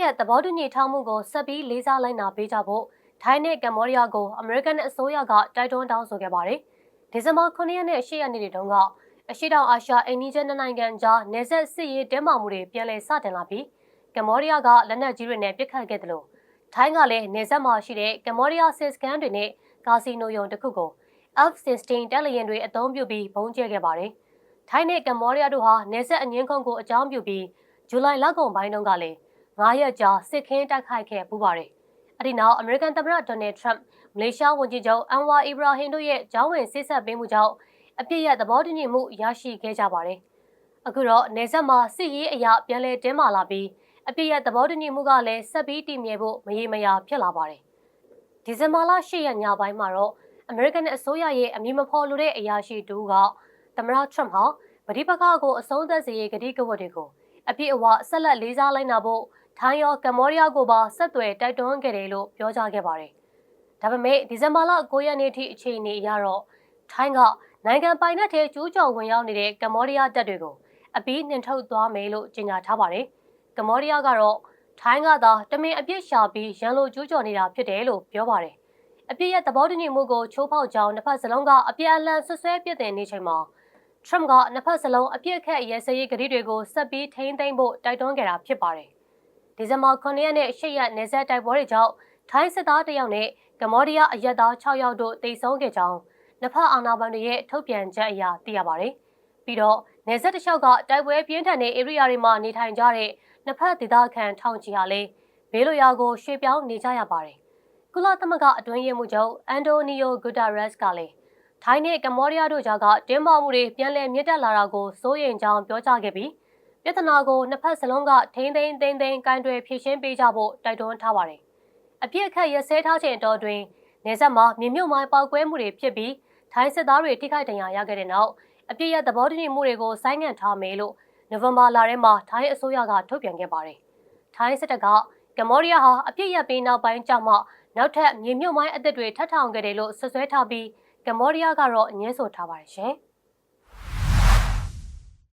ရဲ့သဘောတူညီထားမှုကိုဆက်ပြီးလေးစားလိုက်နာပေးကြဖို့ထိုင်းနဲ့ကမ္ဘောဒီးယားကိုအမေရိကန်အစိုးရကတိုက်တွန်းတောင်းဆိုခဲ့ပါတယ်။ဒီဇင်ဘာ9ရက်နဲ့10ရက်နေ့တွေတုန်းကအရှိတောင်အာရှအိန္ဒိယနိုင်ငံကြားနေဆက်စစ်ရေးတဲမာမှုတွေပြန်လည်စတင်လာပြီးကမ္ဘောဒီးယားကလက်နက်ကြီးတွေနဲ့ပစ်ခတ်ခဲ့တယ်လို့ထိုင်းကလည်းနေဆက်မှာရှိတဲ့ကမ္ဘောဒီးယားစစ်စကန်တွေနဲ့ကာစီနိုယုံတစ်ခုကို F-16 တက်လျင်တွေအသုံးပြုပြီးဘုံကျဲခဲ့ပါတယ်။ထိုင်းနဲ့ကမ္ဘောဒီးယားတို့ဟာနေဆက်အငင်းခုန်ကိုအကြောင်းပြုပြီးဇူလိုင်လကုန်ပိုင်းတုန်းကလည်း 9ရက်ကြာစစ်ခင်းတိုက်ခိုက်ခဲ့ပူပါတယ်။အဲဒီနောက်အမေရိကန်သမ္မတဒေါ်နယ်ထရမ့်မလေးရှားဝန်ကြီးချုပ်အန်ဝါအီဘရာဟင်တို့ရဲ့ကြောင်းဝင်စစ်ဆက်ပေးမှုကြောင့်အပြစ်ရသဘောတူညီမှုရရှိခဲ့ကြပါတယ်။အခုတော့နေဆက်မှာစစ်ရေးအရာပြန်လည်တင်းမာလာပြီးအပြစ်ရသဘောတူညီမှုကလည်းဆက်ပြီးတည်မြဲဖို့မရေမရာဖြစ်လာပါတယ်။ဒီဇင်ဘာလ10ရက်ညပိုင်းမှာတော့အမေရိကန်အစိုးရရဲ့အမည်မဖော်လိုတဲ့အရာရှိတူကသမ္မတထရမ့်ဟာဗတိပခါကိုအဆုံးသတ်စေရေးကတိကဝတ်တွေကိုအပြည့်အဝဆက်လက်လေးစားလိုက်နာဖို့ ထိုင်းရောကမ္ဘောဒီးယားကိုပါဆက်သွယ်တိုက်တွန်းခဲ့တယ်လို့ပြောကြားခဲ့ပါတယ်။ဒါပေမဲ့ဒီဇင်ဘာလ9ရက်နေ့ထိအခြေအနေအရတော့ထိုင်းကနိုင်ငံပိုင်နက်ထဲကျူးကျော်ဝင်ရောက်နေတဲ့ကမ္ဘောဒီးယားတပ်တွေကိုအပြီးနှင်ထုတ်သွားမယ်လို့ကြေညာထားပါတယ်။ကမ္ဘောဒီးယားကတော့ထိုင်းကသာတမင်အပြစ်ရှာပြီးရန်လိုကျူးကျော်နေတာဖြစ်တယ်လို့ပြောပါတယ်။အပြစ်ရဲ့သဘောတူညီမှုကိုချိုးဖောက်ကြောင်းတစ်ဖက်စလုံးကအပြစ်အလန့်ဆွဆွဲပြစ်တင်နေချိန်မှာထရမ့်ကနှစ်ဖက်စလုံးအပြစ်အခက်ရဲစရေးကတိတွေကိုဆက်ပြီးထိန်းသိမ်းဖို့တိုက်တွန်းခဲ့တာဖြစ်ပါတယ်။ ဒီဇင်ဘာ9ရက်နဲ့10ရက်နေဆက်တိုက်ပွဲတွေကြောင့်ထိုင်းစစ်သားတယောက်နဲ့ကမ္ဘောဒီးယားအရက်သား6ယောက်တို့တိတ်ဆုံးခဲ့ကြောင်းနှစ်ဖက်အာဏာပိုင်တွေရဲ့ထုတ်ပြန်ချက်အရသိရပါတယ်။ပြီးတော့နေဆက်တစ်လျှောက်ကတိုက်ပွဲပြင်းထန်တဲ့ဧရိယာတွေမှာနေထိုင်ကြတဲ့နှစ်ဖက်ဒေသခံထောင်ချီဟာလည်းဘေးလွရာကိုရွှေ့ပြောင်းနေကြရပါတယ်။ကုလသမဂ္ဂအတွင်းရေးမှူးချုပ်အန်တိုနီယိုဂူတာရက်စ်ကလည်းထိုင်းနဲ့ကမ္ဘောဒီးယားတို့ကြားကတင်းမာမှုတွေပြန်လည်မြင့်တက်လာတာကိုစိုးရိမ်ကြောင်းပြောကြားခဲ့ပြီး ပြဿနာကိုနှစ်ဖက်စလုံးကထိမ့်သိမ်းသိမ်းသိမ်းကင်တွယ်ဖြေရှင်းပေးကြဖို့တိုက်တွန်းထားပါတယ်။အပြစ်အခက်ရစဲထားချိန်တော်တွင်နေဆက်မှာမြေမြုပ်မိုင်းပေါက်ကွဲမှုတွေဖြစ်ပြီးထိုင်းစစ်သားတွေထိခိုက်ဒဏ်ရာရခဲ့တဲ့နောက်အပြစ်ရသဘောတူညီမှုတွေကိုဆိုင်းငံ့ထားမယ်လို့နိုဝင်ဘာလထဲမှာထိုင်းအစိုးရကထုတ်ပြန်ခဲ့ပါတယ်။ထိုင်းစစ်တပ်ကကမ္ဘောဒီးယားဟာအပြစ်ရပြီးနောက်ပိုင်းကျမှနောက်ထပ်မြေမြုပ်မိုင်းအသစ်တွေထပ်ထောင်ခဲ့တယ်လို့ဆွဆွဲထားပြီးကမ္ဘောဒီးယားကတော့ညှင်းဆိုထားပါတယ်ရှင်။